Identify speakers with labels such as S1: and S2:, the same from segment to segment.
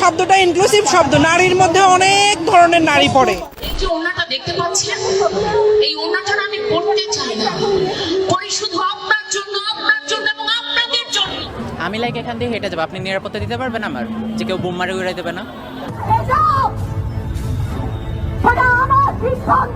S1: শব্দটা ইনক্লুসিভ শব্দ। নারীর মধ্যে অনেক ধরনের নারী পড়ে।
S2: এই যে ওনাটা দেখতে পাচ্ছেন? এই ওনাটা আমি পড়তে চাই না। পড়ি শুধু আপনার জন্য আপনার জন্য এবং আপনাদের জন্য।
S3: আমি লাইক এখান দিয়ে হেঁটে যাব। আপনি নিরাপত্তা দিতে পারবেন আমার? যে কেউ বোম মারে উড়াই দেবে না!
S4: আমার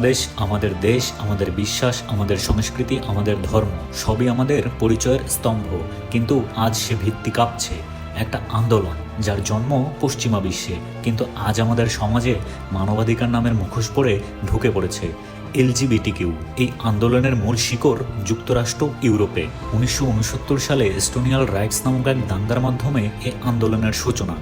S5: বাংলাদেশ, আমাদের দেশ, আমাদের বিশ্বাস, আমাদের সংস্কৃতি, আমাদের ধর্ম, সবই আমাদের পরিচয়ের স্তম্ভ। কিন্তু আজ সে ভিত্তি কাঁপছে, একটা আন্দোলন, যার জন্ম পশ্চিমা বিশ্বে। কিন্তু আজ আমাদের সমাজে মানবাধিকার নামের মুখোশ পরে ঢুকে পড়েছে এলজিবিটি কিউ এই আন্দোলনের মূল শিকড় যুক্তরাষ্ট্র, ইউরোপে। উনিশশো উনসত্তর সালে এস্টোনিয়াল রাইটস নামক এক দাঙ্গার মাধ্যমে এই আন্দোলনের সূচনা।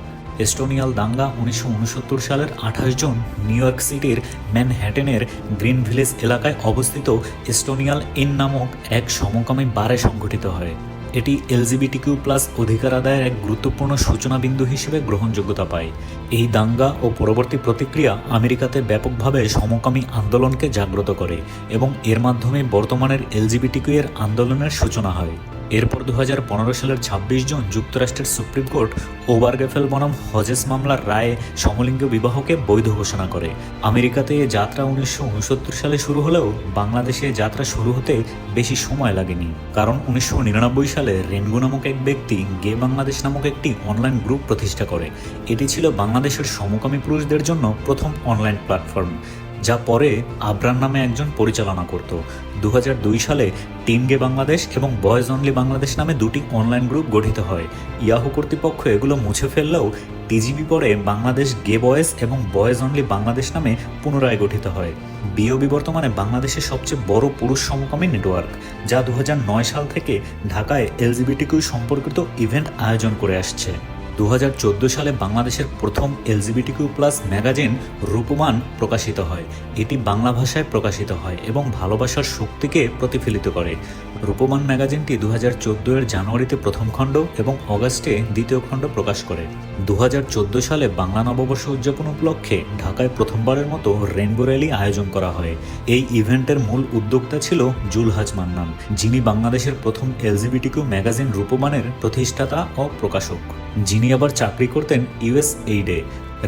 S5: এস্টোনিয়াল দাঙ্গা উনিশশো উনসত্তর সালের আঠাশ জন নিউ ইয়র্ক সিটির ম্যানহ্যাটেনের গ্রিন ভিলেজ এলাকায় অবস্থিত এস্টোনিয়াল ইন নামক এক সমকামী বারে সংঘটিত হয়। এটি এলজিবিটিকিউ প্লাস অধিকার আদায়ের এক গুরুত্বপূর্ণ সূচনা বিন্দু হিসেবে গ্রহণযোগ্যতা পায়। এই দাঙ্গা ও পরবর্তী প্রতিক্রিয়া আমেরিকাতে ব্যাপকভাবে সমকামী আন্দোলনকে জাগ্রত করে এবং এর মাধ্যমে বর্তমানের এলজিবিটিকিউ এর আন্দোলনের সূচনা হয়। এরপর দু হাজার পনেরো সালের ছাব্বিশ জন যুক্তরাষ্ট্রের সুপ্রিম কোর্ট ওভারগেফেল বনাম হজেস মামলার রায়ে সমলিঙ্গ বিবাহকে বৈধ ঘোষণা করে। আমেরিকাতে যাত্রা উনিশশো উনসত্তর সালে শুরু হলেও বাংলাদেশে যাত্রা শুরু হতে বেশি সময় লাগেনি। কারণ উনিশশো নিরানব্বই সালে রেনগু নামক এক ব্যক্তি গে বাংলাদেশ নামক একটি অনলাইন গ্রুপ প্রতিষ্ঠা করে। এটি ছিল বাংলাদেশের সমকামী পুরুষদের জন্য প্রথম অনলাইন প্ল্যাটফর্ম। যা পরে আবরান নামে একজন পরিচালনা করত। দু হাজার দুই সালে টিম গে বাংলাদেশ এবং বয়েজ অনলি বাংলাদেশ নামে দুটি অনলাইন গ্রুপ গঠিত হয়। ইয়াহু কর্তৃপক্ষ এগুলো মুছে ফেললেও টিজিবি পরে বাংলাদেশ গে বয়েজ এবং বয়েজ অনলি বাংলাদেশ নামে পুনরায় গঠিত হয়। বিওবি বর্তমানে বাংলাদেশের সবচেয়ে বড় পুরুষ সমকামী নেটওয়ার্ক, যা দু হাজার নয় সাল থেকে ঢাকায় এলজিবিটিকিউ সম্পর্কিত ইভেন্ট আয়োজন করে আসছে। দু হাজার চোদ্দ সালে বাংলাদেশের প্রথম এলজিবিটিকিউ প্লাস ম্যাগাজিন রূপমান প্রকাশিত হয়। এটি বাংলা ভাষায় প্রকাশিত হয় এবং ভালোবাসার শক্তিকে প্রতিফলিত করে। রূপমান ম্যাগাজিনটি দু হাজার চোদ্দ এর জানুয়ারিতে প্রথম খণ্ড এবং অগাস্টে দ্বিতীয় খণ্ড প্রকাশ করে। দু হাজার চোদ্দ সালে বাংলা নববর্ষ উদযাপন উপলক্ষে ঢাকায় প্রথমবারের মতো রেনবো র্যালি আয়োজন করা হয়। এই ইভেন্টের মূল উদ্যোক্তা ছিল জুলহাজ মান্নান, যিনি বাংলাদেশের প্রথম এলজিবিটিকিউ ম্যাগাজিন রূপমানের প্রতিষ্ঠাতা ও প্রকাশক। যিনি আবার চাকরি করতেন ইউএস এইডে।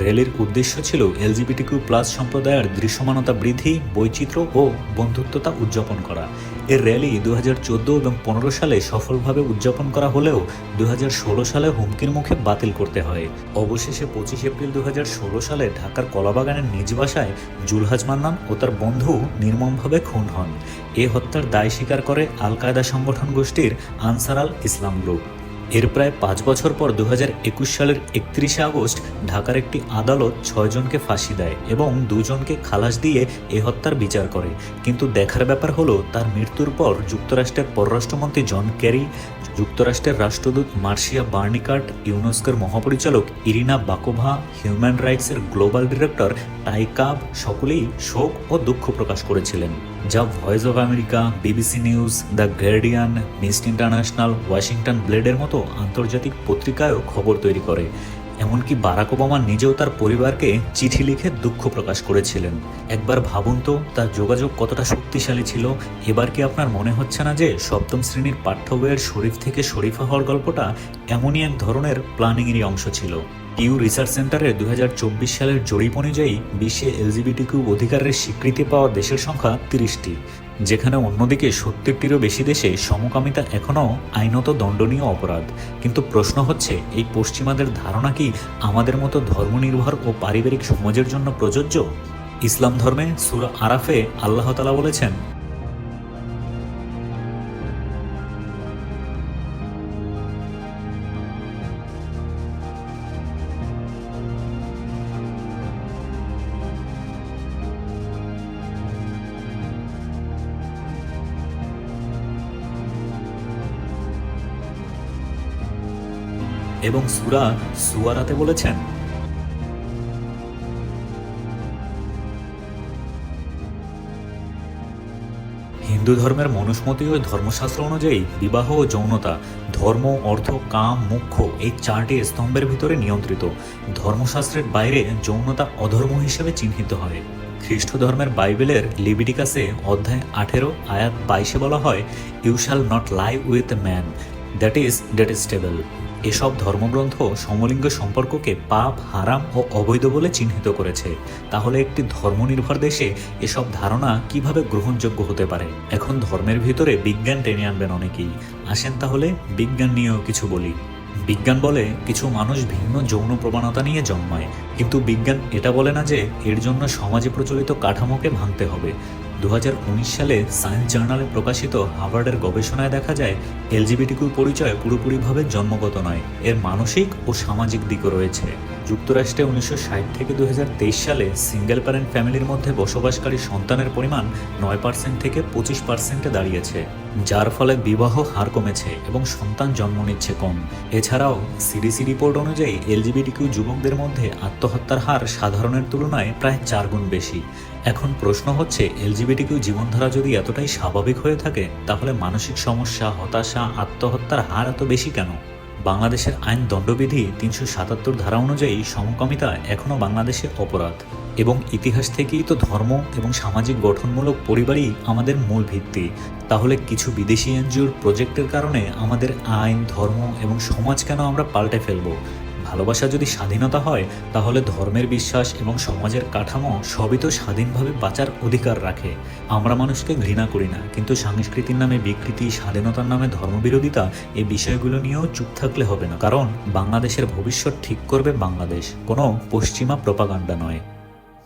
S5: র্যালির উদ্দেশ্য ছিল এলজিবিটিকিউ প্লাস সম্প্রদায়ের দৃশ্যমানতা বৃদ্ধি, বৈচিত্র্য ও বন্ধুত্বতা উদযাপন করা। এর র্যালি দু হাজার চোদ্দ এবং পনেরো সালে সফলভাবে উদযাপন করা হলেও দু হাজার ষোলো সালে হুমকির মুখে বাতিল করতে হয়। অবশেষে পঁচিশ এপ্রিল দু হাজার ষোলো সালে ঢাকার কলাবাগানের নিজ বাসায় জুলহাজ মান্নান ও তার বন্ধু নির্মমভাবে খুন হন। এ হত্যার দায় স্বীকার করে আল কায়দা সংগঠন গোষ্ঠীর আনসার আল ইসলাম গ্রুপ। এর প্রায় পাঁচ বছর পর দু হাজার একুশ সালের একত্রিশে আগস্ট ঢাকার একটি আদালত ছয়জনকে ফাঁসি দেয় এবং দুজনকে খালাস দিয়ে এ হত্যার বিচার করে। কিন্তু দেখার ব্যাপার হলো, তার মৃত্যুর পর যুক্তরাষ্ট্রের পররাষ্ট্রমন্ত্রী জন ক্যারি যুক্তরাষ্ট্রের রাষ্ট্রদূত মার্শিয়া বার্নিকার্ট, ইউনেস্কোর মহাপরিচালক ইরিনা বাকোভা, হিউম্যান রাইটসের গ্লোবাল ডিরেক্টর টাইকাব সকলেই শোক ও দুঃখ প্রকাশ করেছিলেন। যা Voice of America, BBC News, the Guardian, mist International, Washington ব্লেডের মতো আন্তর্জাতিক পত্রিকায়ও খবর তৈরি করে। এমনকি বারাক ওবামা নিজেও তার পরিবারকে চিঠি লিখে দুঃখ প্রকাশ করেছিলেন। একবার ভাবুন তো, তার যোগাযোগ কতটা শক্তিশালী ছিল। এবার কি আপনার মনে হচ্ছে না যে সপ্তম শ্রেণির পাঠ্য বইয়ের শরীফ থেকে শরীফা হওয়ার গল্পটা এমনই এক ধরনের প্ল্যানিংয়েরই অংশ ছিল? ইউ রিসার্চ সেন্টারের দু চব্বিশ সালের জরিপ অনুযায়ী বিশ্বে এলজিবিটিকিউ অধিকারের স্বীকৃতি পাওয়া দেশের সংখ্যা তিরিশটি। যেখানে অন্যদিকে সত্তরটিরও বেশি দেশে সমকামিতা এখনও আইনত দণ্ডনীয় অপরাধ। কিন্তু প্রশ্ন হচ্ছে, এই পশ্চিমাদের ধারণা কি আমাদের মতো ধর্মনির্ভর ও পারিবারিক সমাজের জন্য প্রযোজ্য? ইসলাম ধর্মে সুর আরাফে আল্লাহতালা বলেছেন এবং সুরা সুয়ারাতে বলেছেন, হিন্দু ধর্মের মনুস্মতি ও ধর্মশাস্ত্র অনুযায়ী বিবাহ ও যৌনতা, ধর্ম, অর্থ, কাম, মুখ্য এই চারটি স্তম্ভের ভিতরে নিয়ন্ত্রিত। ধর্মশাস্ত্রের বাইরে যৌনতা অধর্ম হিসেবে চিহ্নিত হয়। খ্রিস্ট ধর্মের বাইবেলের লিবিডিকাসে অধ্যায় আঠেরো, আয়াত বাইশে বলা হয় you shall not lie with man that is detestable এসব ধর্মগ্রন্থ সমলিঙ্গ সম্পর্ককে পাপ, হারাম ও অবৈধ বলে চিহ্নিত করেছে। তাহলে একটি ধর্মনির্ভর দেশে এসব ধারণা কীভাবে গ্রহণযোগ্য হতে পারে? এখন ধর্মের ভিতরে বিজ্ঞান টেনে আনবেন অনেকেই। আসেন তাহলে বিজ্ঞান নিয়েও কিছু বলি। বিজ্ঞান বলে কিছু মানুষ ভিন্ন যৌন প্রবণতা নিয়ে জন্মায়। কিন্তু বিজ্ঞান এটা বলে না যে এর জন্য সমাজে প্রচলিত কাঠামোকে ভাঙতে হবে। দু হাজার উনিশ সালে সায়েন্স জার্নালে প্রকাশিত হার্ভার্ডের গবেষণায় দেখা যায় এলজিবিটিকিউ পরিচয় পুরোপুরিভাবে জন্মগত নয়। এর মানসিক ও সামাজিক দিকও রয়েছে। যুক্তরাষ্ট্রে উনিশশো ষাট থেকে দু হাজার তেইশ সালে সিঙ্গেল প্যারেন্ট ফ্যামিলির মধ্যে বসবাসকারী সন্তানের পরিমাণ নয় পার্সেন্ট থেকে পঁচিশ পার্সেন্টে দাঁড়িয়েছে, যার ফলে বিবাহ হার কমেছে এবং সন্তান জন্ম নিচ্ছে কম। এছাড়াও সিডিসি রিপোর্ট অনুযায়ী এলজিবিটিকিউ যুবকদের মধ্যে আত্মহত্যার হার সাধারণের তুলনায় প্রায় চার গুণ বেশি। এখন প্রশ্ন হচ্ছে এলজিবিটিকিউ জীবনধারা যদি এতটাই স্বাভাবিক হয়ে থাকে, তাহলে মানসিক সমস্যা, হতাশা, আত্মহত্যার হার এত বেশি কেন? বাংলাদেশের আইন দণ্ডবিধি তিনশো সাতাত্তর ধারা অনুযায়ী সমকামিতা এখনও বাংলাদেশে অপরাধ। এবং ইতিহাস থেকেই তো ধর্ম এবং সামাজিক গঠনমূলক পরিবারই আমাদের মূল ভিত্তি। তাহলে কিছু বিদেশি এনজিওর প্রজেক্টের কারণে আমাদের আইন, ধর্ম এবং সমাজ কেন আমরা পাল্টে ফেলব? ভালোবাসা যদি স্বাধীনতা হয়, তাহলে ধর্মের বিশ্বাস এবং সমাজের কাঠামো সবই তো স্বাধীনভাবে বাঁচার অধিকার রাখে। আমরা মানুষকে ঘৃণা করি না, কিন্তু সংস্কৃতির নামে বিকৃতি, স্বাধীনতার নামে ধর্মবিরোধিতা এই বিষয়গুলো নিয়েও চুপ থাকলে হবে না। কারণ বাংলাদেশের ভবিষ্যৎ ঠিক করবে বাংলাদেশ, কোনো পশ্চিমা প্রপাগান্ডা নয়।